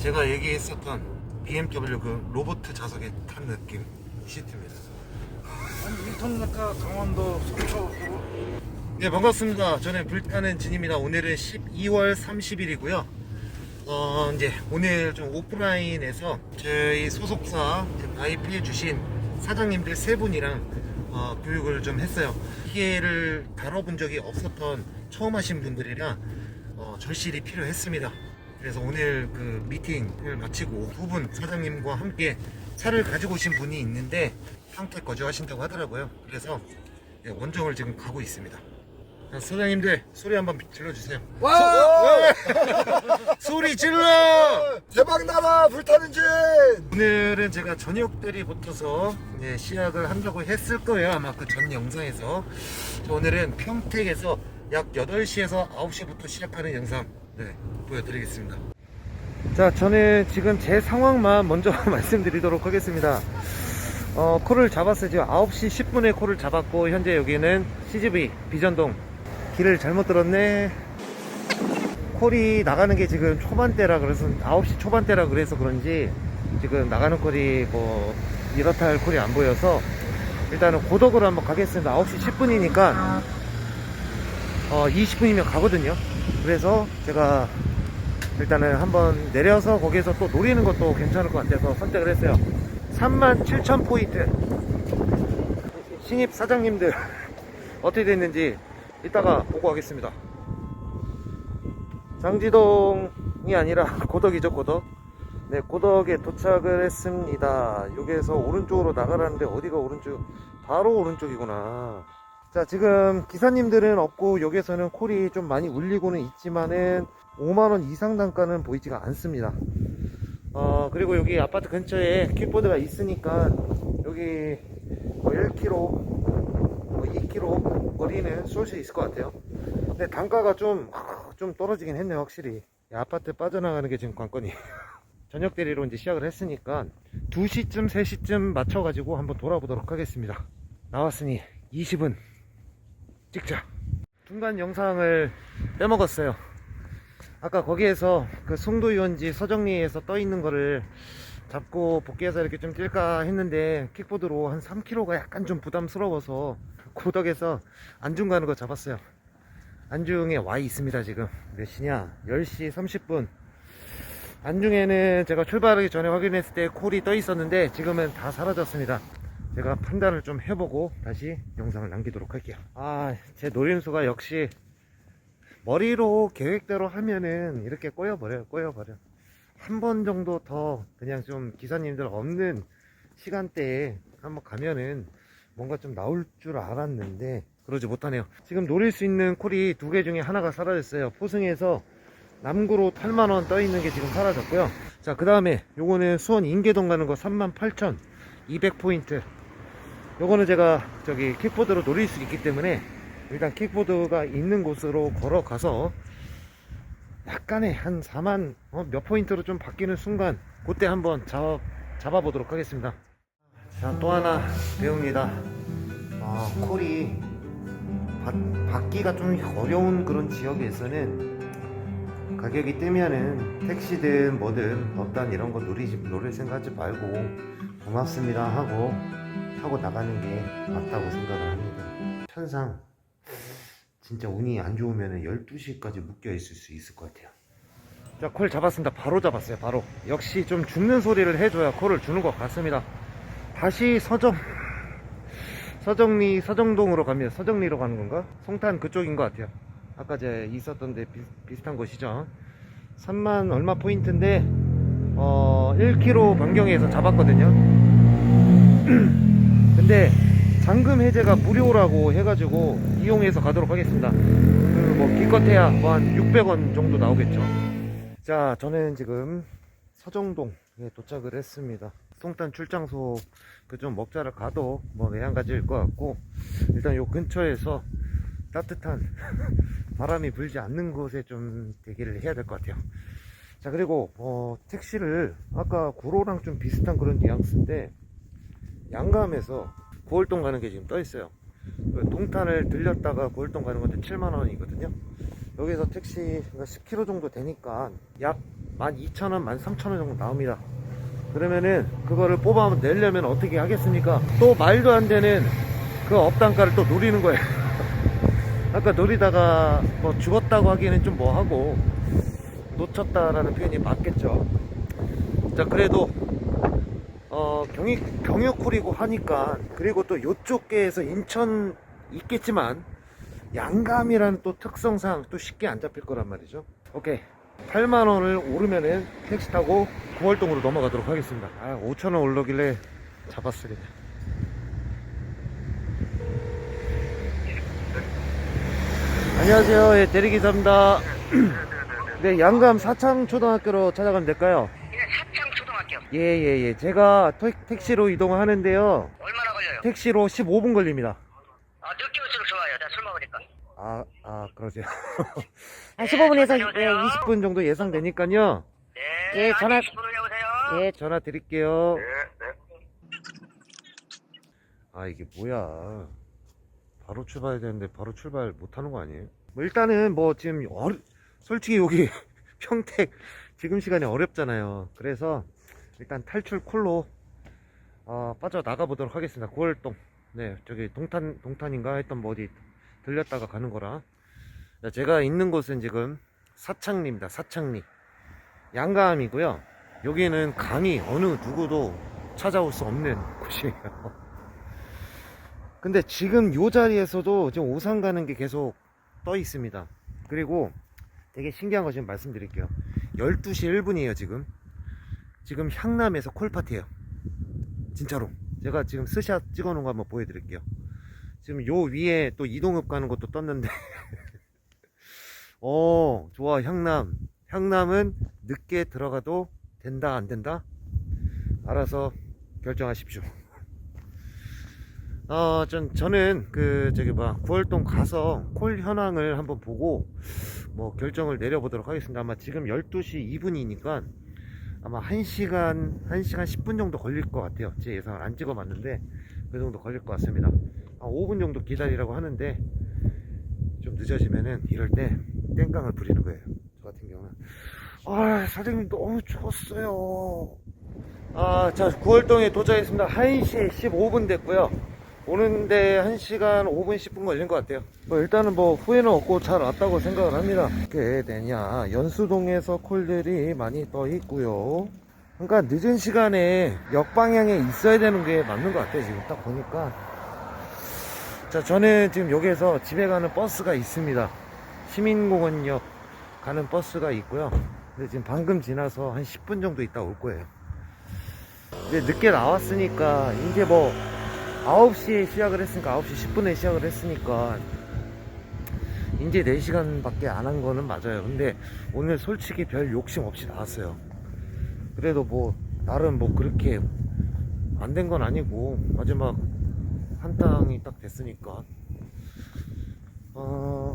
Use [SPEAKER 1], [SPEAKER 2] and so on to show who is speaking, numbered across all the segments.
[SPEAKER 1] 제가 얘기했었던 BMW 그 로봇 좌석에 탄 느낌 시트입니다.
[SPEAKER 2] 아니 인터넷카 강원도 속초
[SPEAKER 1] 네 반갑습니다. 저는 불타는 진입니다. 오늘은 12월 30일이고요. 어 이제 오늘 좀 오프라인에서 저희 소속사 가입해 주신 사장님들 세 분이랑 어, 교육을 좀 했어요. 기계를 다뤄본 적이 없었던 처음 하신 분들이라 어, 절실히 필요했습니다. 그래서 오늘 그 미팅을 마치고 두 분 사장님과 함께 차를 가지고 오신 분이 있는데 평택 거주하신다고 하더라고요. 그래서 예, 원정을 지금 가고 있습니다. 자, 사장님들 소리 한번 질러주세요.
[SPEAKER 2] 와
[SPEAKER 1] 소리 질러!
[SPEAKER 2] 대박 나라 불타는 진
[SPEAKER 1] 오늘은 제가 저녁 대리 붙어서 네, 시작을 한다고 했을 거예요. 아마 그 전 영상에서. 저 오늘은 평택에서 약 8시에서 9시부터 시작하는 영상 네, 보여드리겠습니다. 자, 저는 지금 제 상황만 먼저 말씀드리도록 하겠습니다. 어, 콜을 잡았어요. 지금 9시 10분에 콜을 잡았고, 현재 여기는 CGV 비전동. 길을 잘못 들었네. 콜이 나가는 게 지금 초반대라 그래서 9시 초반대라 그래서 그런지 지금 나가는 콜이 뭐 이렇다 할 콜이 안 보여서 일단은 고덕으로 한번 가겠습니다. 9시 10분이니까 어 20분이면 가거든요. 그래서 제가 일단은 한번 내려서 거기에서 또 노리는 것도 괜찮을 것 같아서 선택을 했어요. 37,000 포인트. 신입 사장님들 어떻게 됐는지 이따가 보고 하겠습니다. 장지동이 아니라 고덕이죠 고덕 네 고덕에 도착을 했습니다 여기에서 오른쪽으로 나가라는데 어디가 오른쪽 바로 오른쪽이구나 자 지금 기사님들은 없고 여기에서는 콜이 좀 많이 울리고는 있지만은 5만원 이상 단가는 보이지가 않습니다 어 그리고 여기 아파트 근처에 킥보드가 있으니까 여기 뭐 1km 뭐 2km 거리는 쏠 수 있을 것 같아요 근데 단가가 좀, 좀 떨어지긴 했네요, 확실히. 이 아파트 빠져나가는 게 지금 관건이에요. 저녁 대리로 이제 시작을 했으니까 2시쯤, 3시쯤 맞춰 가지고 한번 돌아보도록 하겠습니다. 나왔으니 20은 찍자. 중간 영상을 빼먹었어요. 아까 거기에서 그 송도 유원지 서정리에서 떠 있는 거를 잡고 복귀해서 이렇게 좀 뛸까 했는데 킥보드로 한 3km가 약간 좀 부담스러워서 고덕에서 안중 가는 거 잡았어요. 안중에 와 있습니다 지금 몇 시냐 10시 30분 안중에는 제가 출발하기 전에 확인했을 때 콜이 떠 있었는데 지금은 다 사라졌습니다 제가 판단을 좀 해보고 다시 영상을 남기도록 할게요 아 제 노림수가 역시 머리로 계획대로 하면은 이렇게 꼬여버려요 꼬여버려 한 번 정도 더 그냥 좀 기사님들 없는 시간대에 한번 가면은 뭔가 좀 나올 줄 알았는데 그러지 못하네요. 지금 노릴 수 있는 콜이 두 개 중에 하나가 사라졌어요. 포승에서 남구로 8만원 떠 있는 게 지금 사라졌고요. 자, 그 다음에 요거는 수원 인계동 가는 거 38,200포인트. 요거는 제가 저기 킥보드로 노릴 수 있기 때문에 일단 킥보드가 있는 곳으로 걸어가서 약간의 한 4만 어, 몇 포인트로 좀 바뀌는 순간 그때 한번 잡아, 잡아보도록 하겠습니다. 자, 또 하나 배웁니다. 아, 콜이 받, 받기가 좀 어려운 그런 지역에서는 가격이 뜨면은 택시든 뭐든 법단 이런 거 노리지, 노릴 생각하지 말고 고맙습니다 하고 타고 나가는 게 맞다고 생각을 합니다. 천상 진짜 운이 안 좋으면 12시까지 묶여 있을 수 있을 것 같아요. 자, 콜 잡았습니다. 바로 잡았어요. 바로. 역시 좀 죽는 소리를 해줘야 콜을 주는 것 같습니다. 다시 서정 서정리 서정동으로 갑니다. 서정리로 가는 건가? 송탄 그쪽인 것 같아요. 아까 제 있었던 데 비, 비슷한 곳이죠. 3만 얼마 포인트인데 어 1km 변경해서 잡았거든요. 근데 잔금 해제가 무료라고 해가지고 이용해서 가도록 하겠습니다. 그 뭐 기껏해야 뭐 한 600원 정도 나오겠죠. 자, 저는 지금 서정동에 도착을 했습니다. 송탄 출장소 그 좀 먹자를 가도 뭐 매한가지일 것 같고 일단 요 근처에서 따뜻한 바람이 불지 않는 곳에 좀 대기를 해야 될 것 같아요. 자 그리고 어, 택시를 아까 구로랑 좀 비슷한 그런 뉘앙스인데 양감에서 구월동 가는 게 지금 떠 있어요. 그 동탄을 들렸다가 구월동 가는 건데 7만 원이거든요. 여기서 택시가 10km 정도 되니까 약 12,000원, 13,000원 정도 나옵니다. 그러면은 그거를 뽑아 내려면 어떻게 하겠습니까? 또 말도 안 되는 그 업단가를 또 노리는 거예요. 아까 노리다가 뭐 죽었다고 하기에는 좀 뭐하고 놓쳤다라는 표현이 맞겠죠. 자 그래도 어 경유 경유콜이고 하니까 그리고 또 요쪽계에서 인천 있겠지만 양감이라는 또 특성상 또 쉽게 안 잡힐 거란 말이죠. 오케이. 8만 원을 오르면은 택시 타고 구월동으로 넘어가도록 하겠습니다. 아, 5천 원 올르길래 잡았으겠네. 안녕하세요. 예, 대리기사입니다. 네, 양감 사창초등학교로 찾아가면 될까요?
[SPEAKER 3] 예, 초등학교.
[SPEAKER 1] 예, 예, 예. 제가 택- 택시로 이동을 하는데요.
[SPEAKER 3] 얼마나 걸려요?
[SPEAKER 1] 택시로 15분 걸립니다.
[SPEAKER 3] 아, 늦게 올수록 좋아요. 나 술 먹으니까.
[SPEAKER 1] 아, 아, 그러세요.
[SPEAKER 4] 한 15분에서 예,
[SPEAKER 3] 안녕하세요.
[SPEAKER 1] 20분 정도 예상되니까요.
[SPEAKER 3] 네.
[SPEAKER 4] 예, 전화-
[SPEAKER 3] 20분을 여보세요?
[SPEAKER 4] 예,
[SPEAKER 1] 전화 드릴게요.
[SPEAKER 3] 네, 네.
[SPEAKER 1] 아, 이게 뭐야. 바로 출발해야 되는데 바로 출발 못 하는 거 아니에요? 뭐 일단은 뭐 지금 어려, 솔직히 여기 평택 지금 시간이 어렵잖아요. 그래서 일단 탈출 콜로 어, 빠져나가 보도록 하겠습니다. 구월동. 네, 저기 동탄, 동탄인가 했던 뭐 어디 들렸다가 가는 거라. 자, 제가 있는 곳은 지금 사창리입니다. 사창리. 양감이고요. 여기는 강이 어느 누구도 찾아올 수 없는 곳이에요. 근데 지금 요 자리에서도 지금 오산 가는 게 계속 떠 있습니다. 그리고 되게 신기한 거 지금 말씀드릴게요. 12시 1분이에요, 지금. 지금 향남에서 콜파티에요. 진짜로. 제가 지금 스샷 찍어 놓은 거 한번 보여드릴게요. 지금 요 위에 또 이동읍 가는 것도 떴는데. 어, 좋아, 향남. 향남은 늦게 들어가도 된다, 안 된다? 알아서 결정하십시오. 어, 전, 저는 그, 저기, 뭐야, 구월동 가서 콜 현황을 한번 보고, 뭐, 결정을 내려보도록 하겠습니다. 아마 지금 12시 2분이니까, 아마 1시간, 1시간 10분 정도 걸릴 것 같아요. 제 예상을 안 찍어 봤는데, 그 정도 걸릴 것 같습니다. 한 5분 정도 기다리라고 하는데, 좀 늦어지면은, 이럴 때, 땡깡을 부리는 거예요. 저 같은 경우는. 아, 사장님 너무 추웠어요. 아, 자, 구월동에 도착했습니다. 1시 15분 됐고요. 오는데 1시간 5분, 10분 걸린 것 같아요. 뭐 일단은 뭐 후회는 없고 잘 왔다고 생각을 합니다. 어떻게 되냐. 연수동에서 콜들이 많이 떠 있고요. 그러니까 늦은 시간에 역방향에 있어야 되는 게 맞는 것 같아요. 지금 딱 보니까. 자, 저는 지금 여기에서 집에 가는 버스가 있습니다. 시민공원역 가는 버스가 있고요. 근데 지금 방금 지나서 한 10분 정도 있다 올 거예요. 이제 늦게 나왔으니까 이제 뭐 9시에 시작을 했으니까 9시 10분에 시작을 했으니까 이제 4시간밖에 안 한 거는 맞아요. 근데 오늘 솔직히 별 욕심 없이 나왔어요. 그래도 뭐 나름 뭐 그렇게 안 된 건 아니고 마지막 한 땅이 딱 됐으니까 어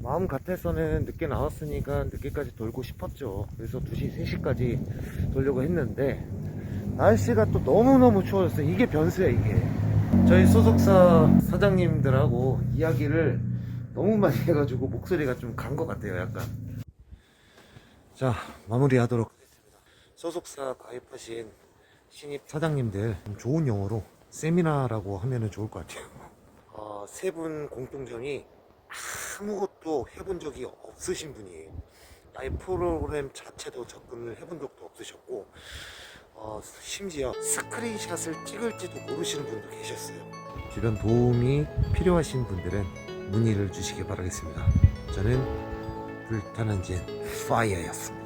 [SPEAKER 1] 마음 같아서는 늦게 나왔으니까 늦게까지 돌고 싶었죠. 그래서 2시, 3시까지 돌려고 했는데 날씨가 또 너무너무 추워졌어요. 이게 변수야, 이게. 저희 소속사 사장님들하고 이야기를 너무 많이 해가지고 목소리가 좀 간 것 같아요, 약간. 자, 마무리 하도록 하겠습니다. 소속사 가입하신 신입 사장님들 좀 좋은 영어로 세미나라고 하면 좋을 것 같아요. 어, 세분 공통점이 아무것도 해본 적이 없으신 분이에요. 아예 프로그램 자체도 접근을 해본 적도 없으셨고, 어, 심지어 스크린샷을 찍을지도 모르시는 분도 계셨어요. 주변 도움이 필요하신 분들은 문의를 주시기 바라겠습니다. 저는 불타는 진 파이어였습니다.